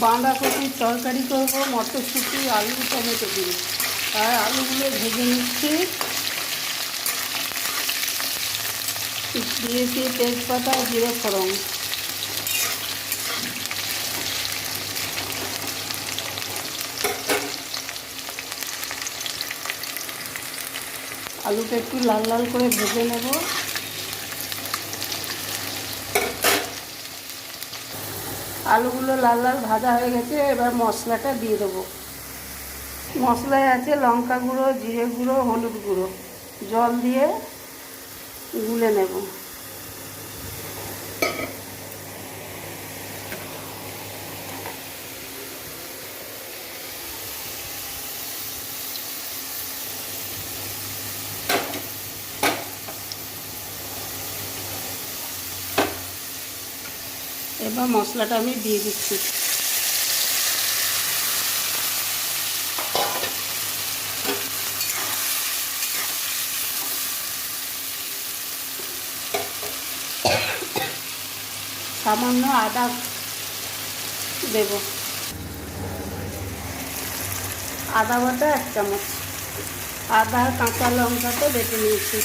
বাঁধাকপির তরকারি করব, মটরশুঁটি, আলু, টমেটো দিয়ে। আর আলুগুলো ভেজে নিচ্ছি। দিয়েছি তেজপাতা, জিরে, ফোড়ন। আলুটা একটু লাল লাল করে ভেজে নেব। আলুগুলো লাল লাল ভাজা হয়ে গেছে, এবার মশলাটা দিয়ে দেবো। মশলায় আছে লঙ্কা গুঁড়ো, জিরে গুঁড়ো, হলুদ গুঁড়ো। জল দিয়ে গুলে নেব। এবার মশলাটা আমি দিয়ে দিচ্ছি। সামান্য আদা দেব। আদা বাটা এক চামচ। আদা কাঁচা লঙ্কাটা বেটে নিয়েছি।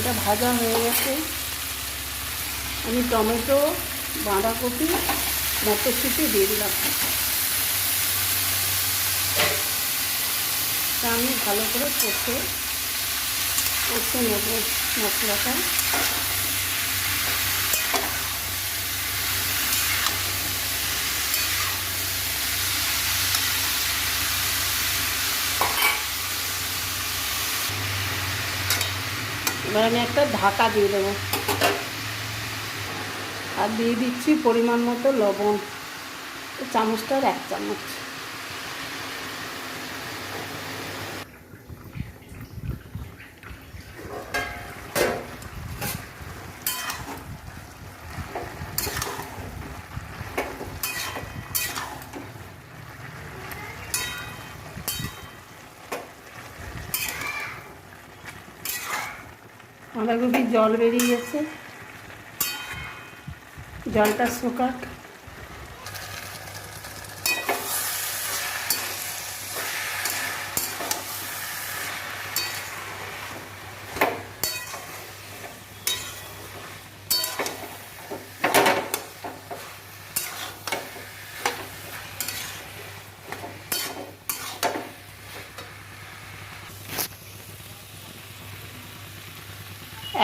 এটা ভাজা হয়ে গেছে। আমি টমেটো, বাঁধাকপি, মটরশুঁটি দিয়ে দিলাম। আমি ভালো করে কষে কষে নেব মশলাটা। এবার আমি একটা ঢাকা দিয়ে দেবো। আর দিয়ে দিচ্ছি পরিমাণ মতো লবণ। চামচটার এক চামচ। বাঁধাকপির জল বেরিয়ে গেছে। জলটা শুকাক।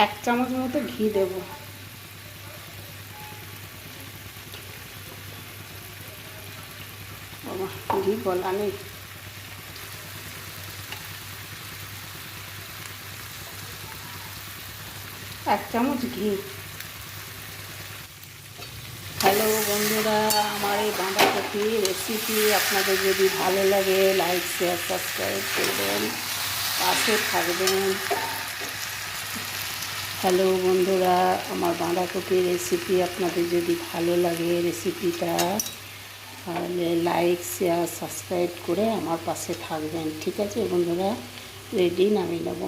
এক চামচ মতো ঘি দেব। ঘি বলা নেই। এক চামচ ঘি। হ্যালো বন্ধুরা, আমার এই বাঁধাকপি রেসিপি আপনাদের যদি ভালো লাগে লাইক শেয়ার সাবস্ক্রাইব করবেন, পাশে থাকবেন। হ্যালো বন্ধুরা, আমার বাঁধাকপির রেসিপি আপনাদের যদি ভালো লাগে রেসিপিটা তাহলে লাইক শেয়ার সাবস্ক্রাইব করে আমার পাশে থাকবেন, ঠিক আছে বন্ধুরা? রেডি নামিয়ে নেব।